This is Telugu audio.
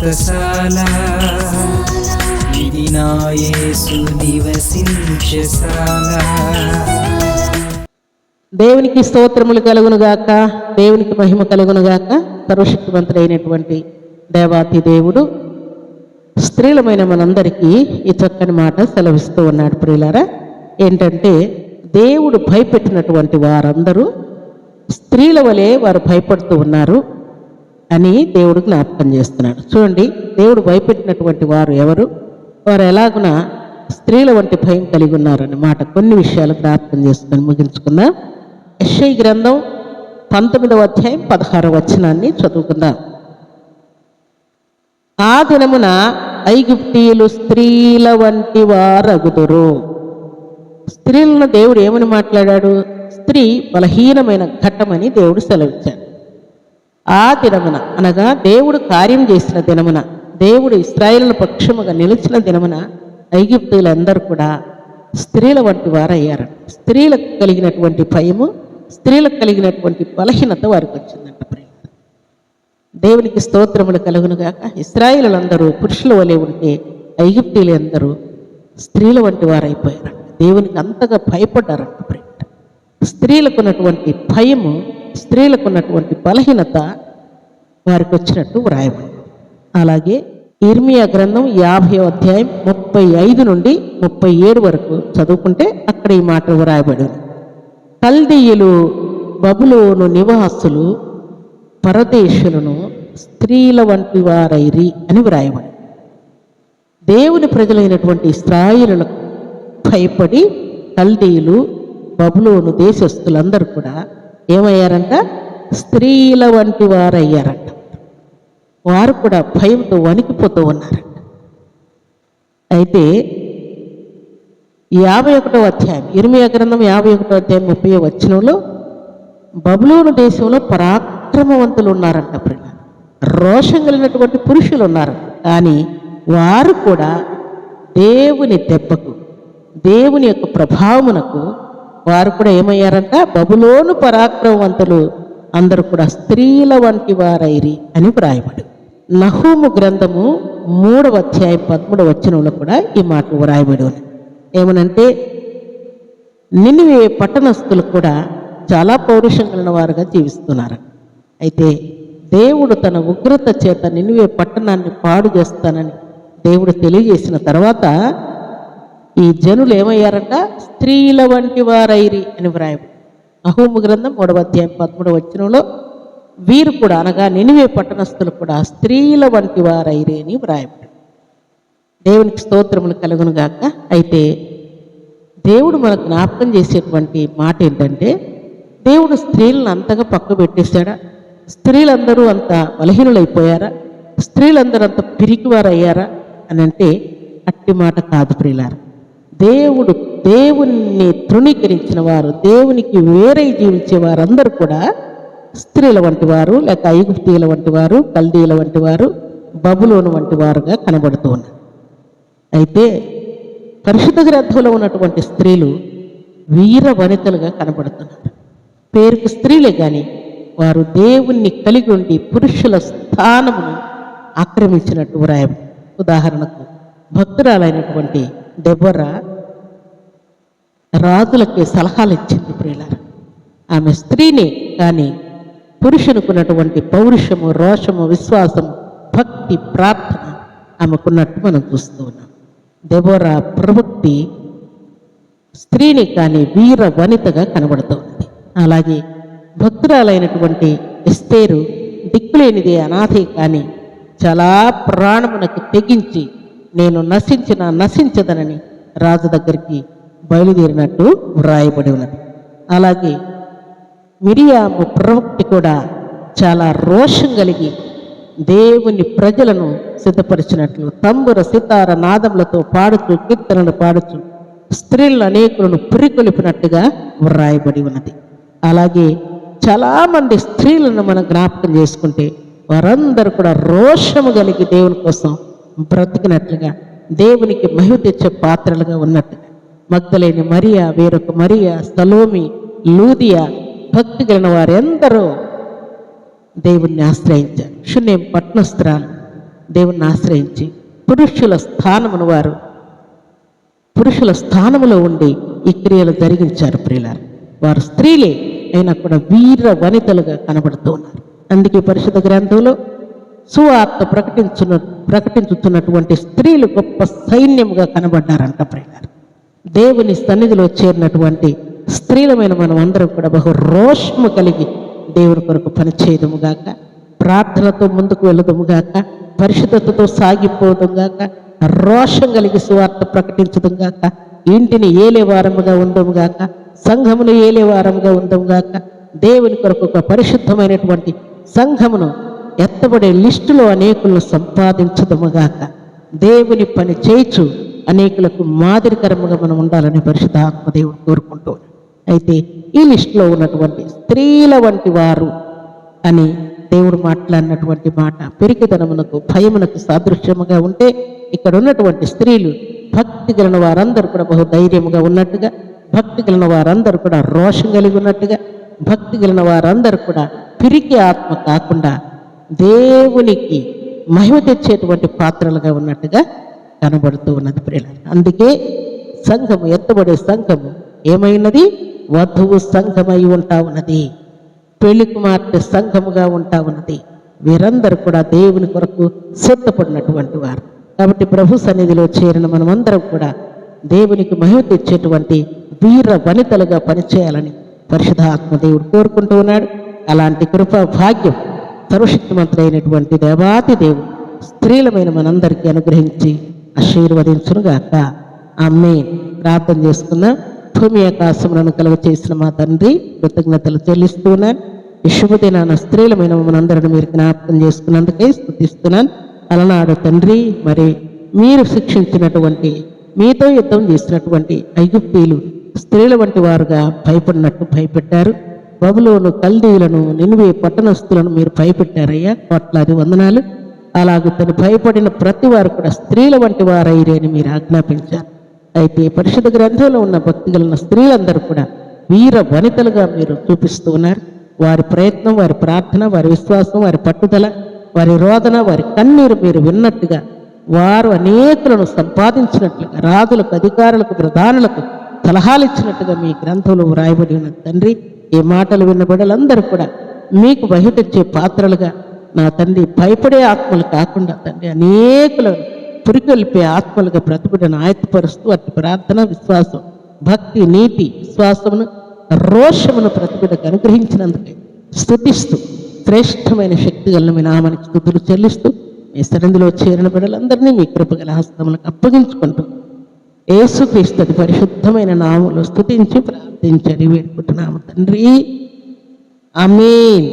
వ్రతశాల ఇది నా యేసు నివసించశాల దేవునికి స్తోత్రములు కలుగునుగాక దేవునికి మహిమ కలుగునుగాక సర్వశక్తివంతుడైనటువంటి దేవాతి దేవుడు స్త్రీలమైన మనందరికీ ఈ చక్కని మాట సెలవిస్తూ ఉన్నాడు ప్రియులారా. ఏంటంటే దేవుడు భయపెట్టినటువంటి వారందరూ స్త్రీల వలె వారు భయపడుతూ ఉన్నారు. అని దేవుడు జ్ఞాపకం చేస్తున్నాడు. చూడండి దేవుడు భయపెట్టినటువంటి వారు ఎవరు? వారు ఎలాగున స్త్రీల వంటి భయం కలిగి ఉన్నారన్నమాట. కొన్ని విషయాలు జ్ఞాపకం చేస్తున్నాను ముగించుకుందాం. ఎస్ఐ గ్రంథం పంతొమ్మిదవ అధ్యాయం పదహారవ వచనాన్ని చదువుకుందాం. ఆ దినమున ఐగుప్తీయులు స్త్రీల వంటి వారగుదురు. స్త్రీలను దేవుడు ఏమని మాట్లాడాడు? స్త్రీ బలహీనమైన ఘట్టమని దేవుడు సెలవిచ్చాడు. ఆ దినమున అనగా దేవుడు కార్యం చేసిన దినమున దేవుడు ఇస్రాయేల్ పక్షముగా నిలిచిన దినమున ఐగిప్తులందరూ కూడా స్త్రీల వంటి వారయ్యారు స్త్రీలకు కలిగినటువంటి భయము స్త్రీలకు కలిగినటువంటి బలహీనత వారికి వచ్చిందంట ప్రియులారా. దేవునికి స్తోత్రములు కలుగునుగాక ఇస్రాయిలందరూ పురుషుల వలె ఉంటే ఐగిప్తీయులందరూ స్త్రీల వంటి వారైపోయారు దేవునికి అంతగా భయపడ్డారంట ప్రియులారా. స్త్రీలకు ఉన్నటువంటి భయము స్త్రీలకు ఉన్నటువంటి బలహీనత వారికి వచ్చినట్టు వ్రాయబడి అలాగే ఇర్మియా గ్రంథం యాభై అధ్యాయం ముప్పై ఐదు నుండి ముప్పై ఏడు వరకు చదువుకుంటే అక్కడ ఈ మాట వ్రాయబడి కల్దీయులు బబులోను నివాసులు పరదేశులను స్త్రీల వంటి వారైరి అని వ్రాయబడి దేవుని ప్రజలైనటువంటి ఇస్రాయిలకు భయపడి కల్దీయులు బబులోను దేశస్తులందరూ కూడా ఏమయ్యారంట? స్త్రీల వంటి వారయ్యారంట. వారు కూడా భయంతో వణికిపోతూ ఉన్నారంట. అయితే యాభై ఒకటో అధ్యాయం ఇరిమియా గ్రంథం యాభై ఒకటో అధ్యాయం ముప్పై వచ్చినంలో బబులోను దేశంలో పరాక్రమవంతులు ఉన్నారంట ప్రియ రోషం కలిగినటువంటి పురుషులు ఉన్నారు కానీ వారు కూడా దేవుని దెబ్బకు దేవుని యొక్క ప్రభావమునకు వారు కూడా ఏమయ్యారంట? బబులోను పరాక్రమవంతులు అందరూ కూడా స్త్రీల వంటి వారైరి అని వ్రాయబడి నహూము గ్రంథము మూడవ అధ్యాయం పదమూడవ వచనంలో కూడా ఈ మాట వ్రాయబడి ఉంది ఏమనంటే నినివే పట్టణస్థులు కూడా చాలా పౌరుషం కలిగిన వారుగా జీవిస్తున్నారు. అయితే దేవుడు తన ఉగ్రత చేత నినివే పట్టణాన్ని పాడు చేస్తానని దేవుడు తెలియజేసిన తర్వాత ఈ జనులు ఏమయ్యారంట? స్త్రీల వంటి వారైరి అని వ్రాయం అహోము గ్రంథం మూడవ అధ్యాయం పదమూడవ వచనంలో వీరు కూడా అనగా నినివే పట్టణస్థులు కూడా స్త్రీల వంటి వారైరి అని వ్రాయబడి. దేవునికి స్తోత్రములు కలుగును గాక. అయితే దేవుడు మనకు జ్ఞాపకం చేసేటువంటి మాట ఏంటంటే దేవుడు స్త్రీలను అంతగా పక్క పెట్టేశాడా? స్త్రీలందరూ అంత బలహీనులైపోయారా? స్త్రీలందరూ అంత పిరికివారయ్యారా? అని అంటే అట్టి మాట కాదు ప్రియులారా. దేవుడు దేవుణ్ణి తృణీకరించిన వారు దేవునికి వేరే జీవించే వారందరూ కూడా స్త్రీల వంటి వారు లేక ఐగుప్తీయుల వంటి వారు కల్దీయుల వంటి వారు బబులోను వంటి వారుగా కనబడుతూ ఉన్నారు. అయితే పరిశుద్ధ గ్రంథంలో ఉన్నటువంటి స్త్రీలు వీర వనితలుగా కనబడుతున్నారు. పేరుకు స్త్రీలే కానీ వారు దేవుణ్ణి కలిగి ఉండి పురుషుల స్థానమును ఆక్రమించినట్టు వ్రాయం ఉదాహరణకు భక్తురాలైనటువంటి డెబోరా రాజులకి సలహాలు ఇచ్చింది ప్రియులార. ఆమె స్త్రీని కానీ పురుషునికున్నటువంటి పౌరుషము రోషము విశ్వాసము భక్తి ప్రార్థన ఆమెకున్నట్టు మనం చూస్తూ ఉన్నాం. దెబోరా ప్రవక్తి స్త్రీని కానీ వీర వనితగా కనబడుతోంది అలాగే భక్తురాలైనటువంటి ఎస్తేరు దిక్కులేనిది అనాథే కానీ చాలా ప్రాణమునకు తెగించి నేను నశించిన నశించదనని రాజు దగ్గరికి బయలుదేరినట్టు వ్రాయబడి ఉన్నది. అలాగే మిరియాము ప్రవక్తి కూడా చాలా రోషం కలిగి దేవుని ప్రజలను సిద్ధపరిచినట్లు తంబుర సితార నాదములతో పాడుచు కీర్తనలు పాడుచు స్త్రీలను అనేకులను పురికొలిపినట్టుగా వ్రాయబడి ఉన్నది. అలాగే చాలామంది స్త్రీలను మనం జ్ఞాపకం చేసుకుంటే వారందరూ కూడా రోషము కలిగి దేవుని కోసం బ్రతికినట్లుగా దేవునికి మహిమ తెచ్చే పాత్రలుగా ఉన్నట్టుగా మగ్ధలేని మరియా వేరొక మరియా స్థలోమి లూదియా భక్తి కలిగిన వారెందరో దేవుణ్ణి ఆశ్రయించారు. శూన్యం పట్నస్త్రాలు దేవుణ్ణి ఆశ్రయించి పురుషుల స్థానమును వారు పురుషుల స్థానములో ఉండి ఈ క్రియలు జరిగించారు ప్రియులారు. వారు స్త్రీలే అయినా కూడా వీర వనితలుగా కనబడుతూ ఉన్నారు. అందుకే పరిశుద్ధ గ్రంథంలో సువార్త ప్రకటించున్నట్టు ప్రకటించుతున్నటువంటి స్త్రీలు గొప్ప సైన్యముగా కనబడ్డారంట ప్రియులారు దేవుని సన్నిధిలో చేరినటువంటి స్త్రీలమైన మనం అందరం కూడా బహు రోషము కలిగి దేవుని కొరకు పనిచేయదముగాక ప్రార్థనతో ముందుకు వెళ్ళదము గాక పరిశుద్ధతతో సాగిపోవడం గాక రోషం కలిగి సువార్త ప్రకటించడం గాక ఇంటిని ఏలే వారముగా సంఘమును ఏలే వారముగా గాక దేవుని కొరకు ఒక పరిశుద్ధమైనటువంటి సంఘమును ఎత్తబడే లిస్టులో అనేకులను సంపాదించదముగాక. దేవుని పని చేయిచు అనేకులకు మాదిరికరముగా మనం ఉండాలని పరిశుద్ధ ఆత్మదేవుడు కోరుకుంటూ అయితే ఈ లిస్టులో ఉన్నటువంటి స్త్రీల వంటి వారు అని దేవుడు మాట్లాడినటువంటి మాట పెరిగితనమునకు భయమునకు సాదృశ్యముగా ఉంటే ఇక్కడ ఉన్నటువంటి స్త్రీలు భక్తి కలిగిన వారందరూ కూడా బహు ధైర్యముగా ఉన్నట్టుగా భక్తి కలిగిన వారందరూ కూడా రోషం కలిగి ఉన్నట్టుగా భక్తి కలిగిన వారందరూ కూడా పిరికి ఆత్మ కాకుండా దేవునికి మహిమ తెచ్చేటువంటి పాత్రలుగా ఉన్నట్టుగా కనబడుతూ ఉన్నది ప్రియులారా. అందుకే సంఘము ఎత్తబడే సంఘము ఏమైనది? వధువు సంఘమై ఉంటా ఉన్నది. పెళ్ళి కుమార్తె సంఘముగా ఉంటా ఉన్నది. వీరందరూ కూడా దేవుని కొరకు సిద్ధపడినటువంటి వారు. కాబట్టి ప్రభు సన్నిధిలో చేరిన మనమందరం కూడా దేవునికి మహిమ తెచ్చేటువంటి వీర వనితలుగా పనిచేయాలని పరిశుధాత్మ ఆత్మదేవుడు కోరుకుంటూ ఉన్నాడు. అలాంటి కృప భాగ్యం సర్వశక్తిమంతుడైనటువంటి దేవాతి దేవుడు స్త్రీలమైన మనందరికీ అనుగ్రహించి ఆశీర్వదించునుగాక. ఆమె ప్రార్థన చేసుకున్న భూమి ఆకాశములను కలుగ చేసిన మా తండ్రి కృతజ్ఞతలు చెల్లిస్తున్నాను. ఈ శుభదినాన స్త్రీలమైన మనందరిని మీరు జ్ఞాపకం చేసుకున్నందుకే స్థుతిస్తున్నాను అలనాడు తండ్రి మరి మీరు శిక్షించినటువంటి మీతో యుద్ధం చేసినటువంటి ఐగుప్తీలు స్త్రీల వంటి వారుగా భయపడినట్టు భయపెట్టారు. బబులోను కల్దీలను నినివే పట్టణస్తులను మీరు భయపెట్టారయ్యా. కోట్లాది వందనాలు. అలాగే తను భయపడిన ప్రతి వారు కూడా స్త్రీల వంటి వారైరే అని మీరు ఆజ్ఞాపించారు. అయితే పరిశుద్ధ గ్రంథంలో ఉన్న భక్తి కలిగిన స్త్రీలందరూ కూడా వీర వనితలుగా మీరు చూపిస్తూ ఉన్నారు. వారి ప్రయత్నం వారి ప్రార్థన వారి విశ్వాసం వారి పట్టుదల వారి రోదన వారి కన్నీరు మీరు విన్నట్టుగా వారు అనేకులను సంపాదించినట్లుగా రాజులకు అధికారులకు ప్రధానులకు సలహాలు ఇచ్చినట్టుగా మీ గ్రంథంలో వ్రాయబడి ఉన్న తండ్రి ఈ మాటలు విన్న బిడ్డలందరూ కూడా మీకు బహిటొచ్చే పాత్రలుగా నా తండ్రి భయపడే ఆత్మలు కాకుండా తండ్రి అనేకులను పురికొల్పే ఆత్మలుగా బ్రతుకుడను ఆయత్తపరుస్తూ అతి ప్రార్థన విశ్వాసం భక్తి నీతి విశ్వాసమును రోషమును బ్రతుకుడకు అనుగ్రహించినందుకే స్థుతిస్తూ శ్రేష్టమైన శక్తి మీ నామానికి స్థుతులు చెల్లిస్తూ మీ సన్నిధిలో చేరిన బిడ్డలందరినీ మీ కృపగల హస్తములకు అప్పగించుకుంటూ యేసుక్రీస్తు పరిశుద్ధమైన నామలు స్థుతించి ప్రార్థించని వేడుకుంటున్నాము తండ్రి. అమీన్